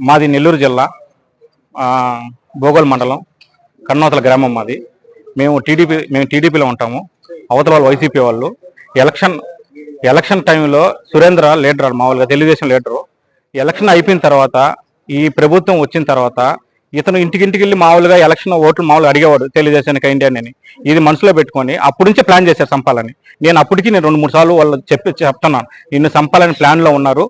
మాది నెల్లూరు జిల్లా ఆ, భోగోల్ మండలం కన్నోతల గ్రామం మాది. మేము టీడీపీ మేము టీడీపీలో ఉంటాము. అవతల వాళ్ళు వైసీపీ వాళ్ళు. ఎలక్షన్ ఎలక్షన్ టైంలో సురేంద్ర లీడర్ మామూలుగా తెలుగుదేశం లీడరు. ఎలక్షన్ అయిపోయిన తర్వాత ఈ ప్రభుత్వం వచ్చిన తర్వాత ఇతను ఇంటికింటికి వెళ్ళి మామూలుగా ఎలక్షన్ ఓట్లు మామూలు అడిగేవాడు తెలుగుదేశానికి ఇండియా అని ఇది మనసులో పెట్టుకొని అప్పటి నుంచే ప్లాన్ చేశారు సంపాలని. నేను అప్పటికి నేను రెండు మూడు సార్లు వాళ్ళు చెప్పి చెప్తున్నాను. నిన్ను సంపాలని ప్లాన్లో ఉన్నారు.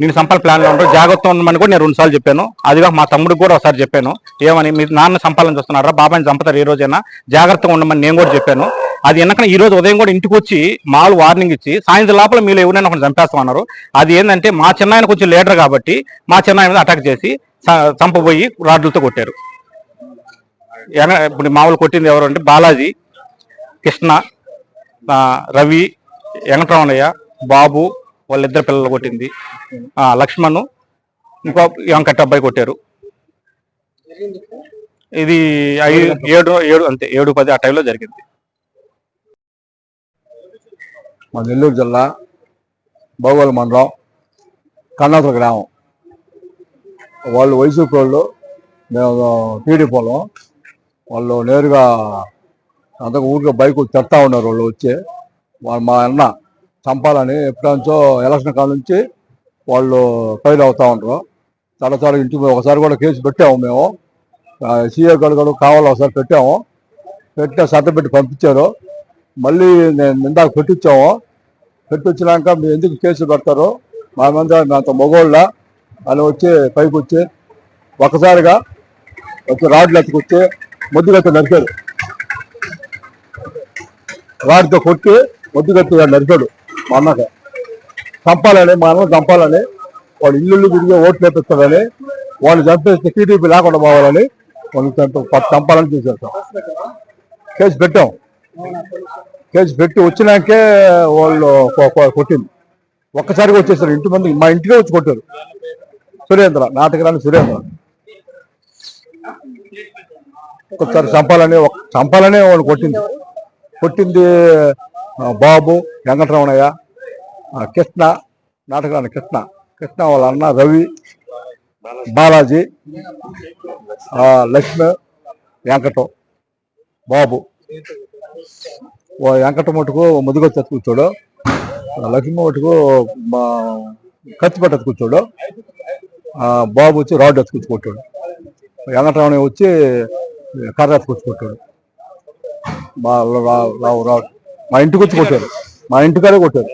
నేను సంపాల ప్లాన్లో ఉంటాను జాగ్రత్త ఉండమని కూడా నేను రెండుసార్లు చెప్పాను. అదిగా మా తమ్ముడికి కూడా ఒకసారి చెప్పాను. ఏమని మీరు నాన్న సంపాలని చూస్తున్నారా? బాబాని చంపుతారు ఈ రోజైనా. జాగ్రత్తగా ఉండమని నేను కూడా చెప్పాను. అది వెనక ఈ రోజు ఉదయం కూడా ఇంటికి వచ్చి మాలు వార్నింగ్ ఇచ్చి సాయంత్రం లోపల మీరు ఎవరైనా ఒకటి చంపేస్తామన్నారు. అది ఏంటంటే మా చిన్నాయన కొంచెం లీడర్ కాబట్టి మా చిన్నాయన మీద అటాక్ చేసి చంపబోయి రాడ్లతో కొట్టారు. ఇప్పుడు మామూలు కొట్టింది ఎవరు అంటే బాలాజీ కృష్ణ రవి వెంకటరమణయ్య బాబు వాళ్ళిద్దరు పిల్లలు కొట్టింది. లక్ష్మణ్ ఇంకో వెంకట అబ్బాయి కొట్టారు. ఇది ఐదు ఏడు ఏడు అంతే ఏడు పది ఆ టైంలో జరిగింది. మా నెల్లూరు జిల్లా భోగోలు మండలం కన్నాతుల గ్రామం. వాళ్ళు వైసీపీ వాళ్ళు మేము టీడీపీ వాళ్ళం వాళ్ళు నేరుగా అంతకు ఊరికే బైక్ తెస్తా ఉన్నారు వాళ్ళు వచ్చి. వాళ్ళు మా అన్న చంపాలని ఎప్పటి ఎలక్షన్ కాడ నుంచి వాళ్ళు ఫైల్ అవుతా ఉంటారు. చాలా చాలా ఇంటికి ఒకసారి కూడా కేసు పెట్టాము మేము. సీఏ గారు కూడా కావాలి ఒకసారి పెట్టాము. పెట్టిన సర్ద పెట్టి పంపించారు. మళ్ళీ నేను ఇందాక పెట్టించాము పెట్టించినాక మీరు ఎందుకు కేసు పెడతారు? మా మీద నాతో మగోళ్ళ? అని వచ్చి పైకి వచ్చి ఒకసారిగా వచ్చి రాడ్లు ఎత్తుకొచ్చి ముద్దుగత్తి నరికాడు. రాడ్తో కొట్టి ముద్దుగత్తి నరికాడు. మా అన్నకి చంపాలని మా అన్న చంపాలని వాడు ఇల్లు తిరిగి ఓట్లు వేపిస్తాడని వాళ్ళు చంపేస్తే టీడీపీ లేకుండా పోవాలని వాళ్ళు చంపాలని చూశారు సార్. కేసు పెట్టాం. కేసు పెట్టి వచ్చినాకే వాళ్ళు కొట్టింది. ఒక్కసారిగా వచ్చేసారు. ఇంటి మంది మా ఇంటికే వచ్చి కొట్టారు. సురేంద్ర నాటకరాని సురేంద్ర. ఒకసారి చంపాలని చంపాలనే వాళ్ళు కొట్టింది. కొట్టింది బాబు వెంకటరమణయ్య కృష్ణ నాటకరాని కృష్ణ కృష్ణ వాళ్ళ అన్న రవి బాలాజీ లక్ష్మి వెంకటం బాబు. వెంకట మటుకు ముదుగొచ్చి కూర్చోడు. లక్ష్మి మటుకు మా కూర్చోడు. బాబు వచ్చి రాడ్ ఎత్తుకొచ్చుకుంటాడు వెంకటరమణ వచ్చి కర్ర ఎత్తుకొచ్చుకుంటాడు రా- రావు రావు. మా ఇంటికి వచ్చి కొట్టారు. మా ఇంటికాడే కొట్టారు.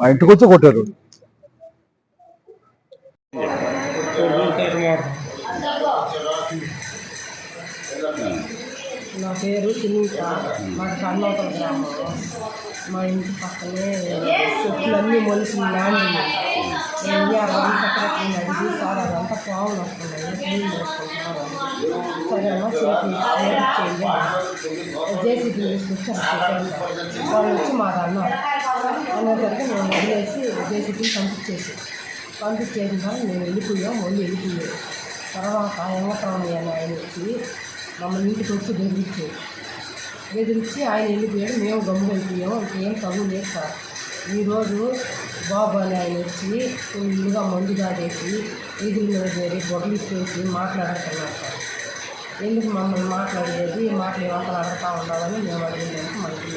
మా ఇంటికి వచ్చి కొట్టారు. నా పేరు సునీత. మాకు కన్నోతల గ్రామం. మా ఇంటి పక్కనే చెట్లన్నీ మొలిసిన ల్యాండ్ ఉన్నాయి నేను వన్ సెక్రటరీని అడిగి సార్ అదంతా పావులు వస్తున్నాయి క్లీన్ చేసుకుంటున్నారు సరే జేసీబీ తీసుకొచ్చి వాళ్ళు వచ్చి మా అన్నారు అనేసరికి మేము వదిలేసి జేసీబీ పంపించేసి పంపించేసిన తర్వాత మేము వెళ్ళిపోయాం మళ్ళీ వెళ్ళిపోయాం తర్వాత ఎంగప్రాణయ్య అని ఆయన వచ్చి మమ్మల్ని ఇంటికి వచ్చి బెదిరించాడు బెదిరించి ఆయన వెళ్ళిపోయాడు. మేము గమ్ముకెళ్ళిపోయాము ఇంకేం తగు లేదు సార్. ఈరోజు బాబు అని ఆయన వచ్చి ఫుల్గా మందు దాటేసి వీధుల మీద చేరి బొడ్లు ఇచ్చేసి మాట్లాడుతున్నారు. సార్ ఎందుకు మమ్మల్ని మాట్లాడేది మాట్లాడి వంటలు అడగతా ఉండాలని మేము అడిగినాము మళ్ళీ